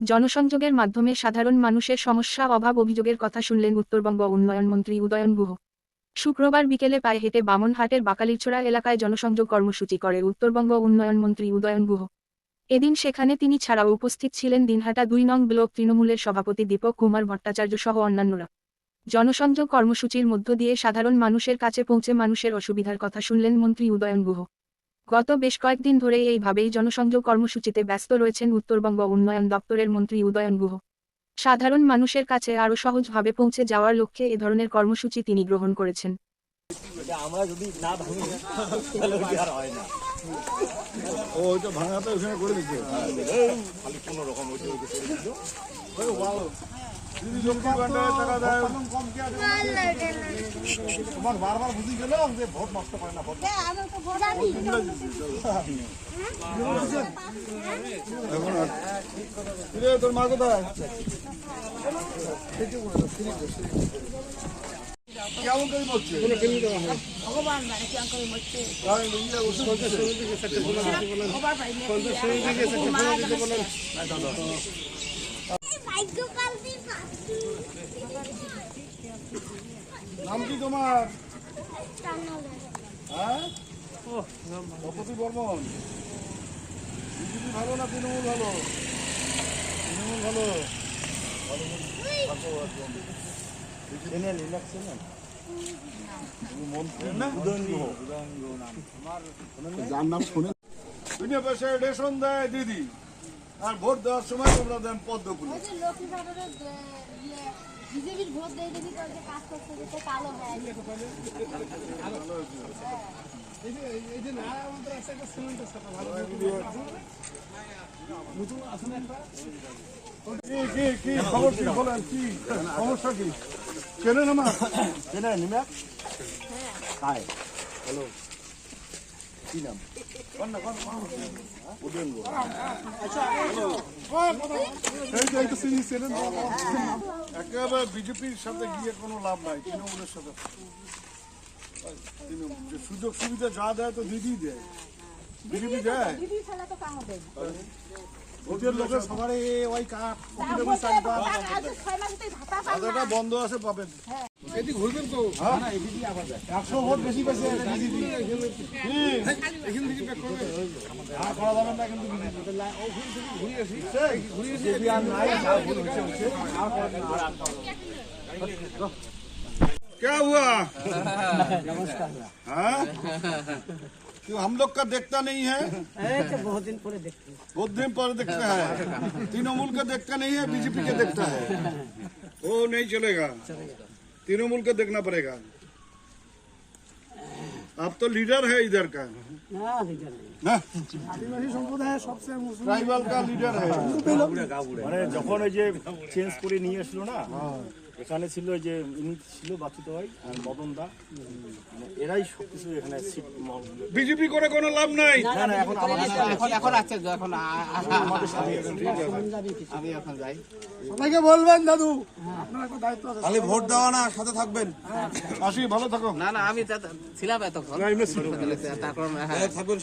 জনসংযোগের মাধ্যমে সাধারণ মানুষের সমস্যা, অভাব অভিযোগের কথা শুনলেন উত্তরবঙ্গ উন্নয়ন মন্ত্রী উদয়ন গুহ। শুক্রবার বিকেলে পায়ে হেঁটে বামনহাটের বাকালিরছোড়া এলাকায় জনসংযোগ কর্মসূচি করে উত্তরবঙ্গ উন্নয়ন মন্ত্রী উদয়ন গুহ। এদিন সেখানে তিনি ছাড়াও উপস্থিত ছিলেন দিনহাটা দুই নং ব্লক তৃণমূলের সভাপতি দীপক কুমার ভট্টাচার্য সহ অন্যান্যরা। জনসংযোগ কর্মসূচির মধ্য দিয়ে সাধারণ মানুষের কাছে পৌঁছে মানুষের অসুবিধার কথা শুনলেন মন্ত্রী উদয়ন গুহ। গত বেশ কয়েকদিন ধরে এইভাবেই জনসংযোগ কর্মসূচিতে ব্যস্ত রয়েছেন উত্তরবঙ্গ উন্নয়ন দপ্তরের মন্ত্রী উদয়ন গুহ। সাধারণ মানুষের কাছে আরও সহজভাবে পৌঁছে যাওয়ার লক্ষ্যে এ ধরনের কর্মসূচি তিনি গ্রহণ করেছেন। আমরা যদি না ভাঙি তাহলে ওইটা আর হয় না। ও ওইটা ভাঙাতে ওখানে করে দিচ্ছে। খালি কোনো রকম ওইটা ওইটা করে দিল। তোমার বারবার বুঝি গেলাম যে ভোট নষ্ট করে না ভোট তোর মা কোথায় কেমন করে মরছে ভগবান মানে মরছে ইয়ে। নাম কি তোমার? হ্যাঁ? বর্মন। বিজেপি ভালো না তৃণমূল ভালো? তৃণমূল ভালো? যার নাম শুনে দিদি। আর ভোট দেওয়ার সময় তোমরা দেন পদ্মগুলো লক্ষ্মী ভাণ্ডারের বিজেপির ভোট দিয়ে দেখি তো যে কাজ করতে যেতে কালো হয়। কি কি কি খবর কি বলেন কি? সমস্যা কি? চেনেন আমার? চেনে নিমেক হাই এই যে একটা সিরিজ চেনেন একেবারে বিজেপির সাথে গিয়ে কোনো লাভ নাই তৃণমূলের সাথে। সুযোগ সুবিধা যা দেয় তো দিদি দেয়। বিজেপি দেয়? কাম লোকের সবারই ওই পাই আধাটা বন্ধ আছে পাবেন। এদিকে ঘুরবেন তো হ্যাঁ একশো ভোট বেশি পেয়েছে বিজেপি এখান থেকে ব্যাক করবে আর করা যাবে না কিন্তু বিজেপি আর নাই যা ভুল হচ্ছে হচ্ছে আর করা যাবে না। क्या हुआ हाँ? क्यों हम लोग का देखता नहीं है बहुत दिन पर देखते बहुत दिन पर देखते हैं तृणमूल का देखता नहीं है बीजेपी का देखता है वो नहीं चलेगा तृणमूल का देखना पड़ेगा आप तो लीडर है इधर का ना ट्राइबल का लीडर है মানে যখন ওই যে চেঞ্জ করে নিয়ে আসলো না এখানে ছিল যে ইনি ছিল বাচ্চু ভাই আর মদন দা মানে এরাই সবকিছু এখানে বিজেপি করে কোনো লাভ নাই না না এখন এখন এখন আছে এখন আ- আ- আমি এখন যাই সবাইকে বলবেন দাদু খালি ভোট দেওয়া না সাথে থাকবেন আসি ভালো থাকো না না আমি ছিলাম এতক্ষণ তারপর হ্যাঁ থাকবেন